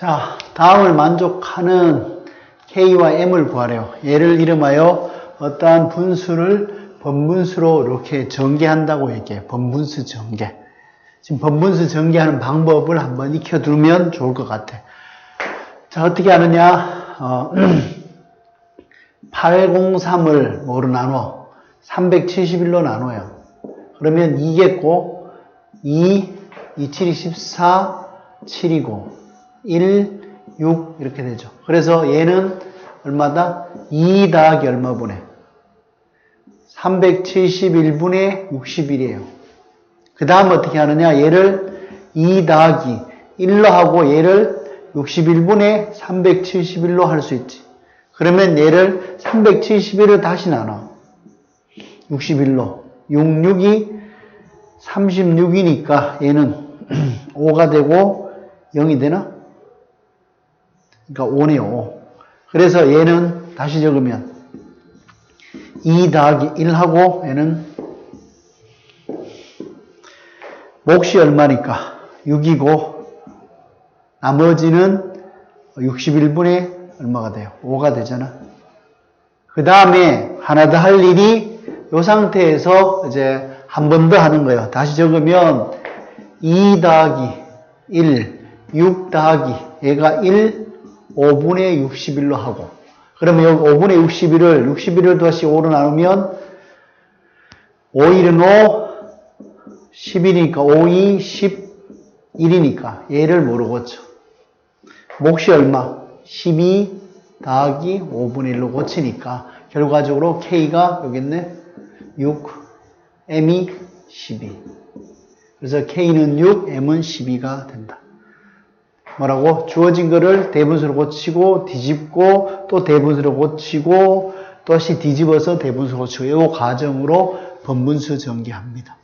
자, 다음을 만족하는 K와 M을 구하래요. 얘를 이름하여 어떠한 분수를 번분수로 이렇게 전개한다고 얘기해. 번분수 전개. 지금 번분수 전개하는 방법을 한번 익혀두면 좋을 것 같아. 자, 어떻게 하느냐. 어, 803을 뭐로 나눠? 371로 나눠요. 그러면 2겠고, 2, 2, 7이 14, 7이고, 1, 6 이렇게 되죠. 그래서 얘는 얼마다? 2 더하기 얼마 분의? 371분의 61이에요. 그 다음 어떻게 하느냐? 얘를 2 더하기 1로 하고 얘를 61분의 371로 할 수 있지. 그러면 얘를 371을 다시 나눠. 61로. 66이 36이니까 얘는 5가 되고 0이 되나? 그러니까 5네요. 5. 그래서 얘는 다시 적으면 2 더하기 1하고 얘는 몫이 얼마니까 6이고 나머지는 61분의 얼마가 돼요? 5가 되잖아. 그 다음에 하나 더 할 일이 이 상태에서 이제 한 번 더 하는 거예요. 다시 적으면 2 더하기 1, 6 더하기 얘가 1, 5분의 61로 하고 그러면 여기 5분의 61을 61을 다시 5로 나누면 5, 1은 5, 10이니까 5, 2, 11이니까 얘를 모르고쳐. 몫이 얼마? 12 더하기 5분의 1로 고치니까 결과적으로 K가 여기 있네. 6, M이 12. 그래서 K는 6, M은 12가 된다. 뭐라고? 주어진 거를 대분수로 고치고 뒤집고 또 대분수로 고치고 또다시 뒤집어서 대분수로 고치고 이 과정으로 번분수 전개합니다.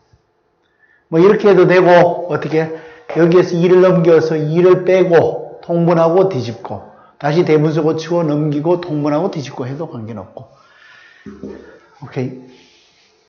뭐 이렇게 해도 되고 어떻게 여기에서 2를 넘겨서 2를 빼고 통분하고 뒤집고 다시 대분수 고치고 넘기고 통분하고 뒤집고 해도 관계는 없고 오케이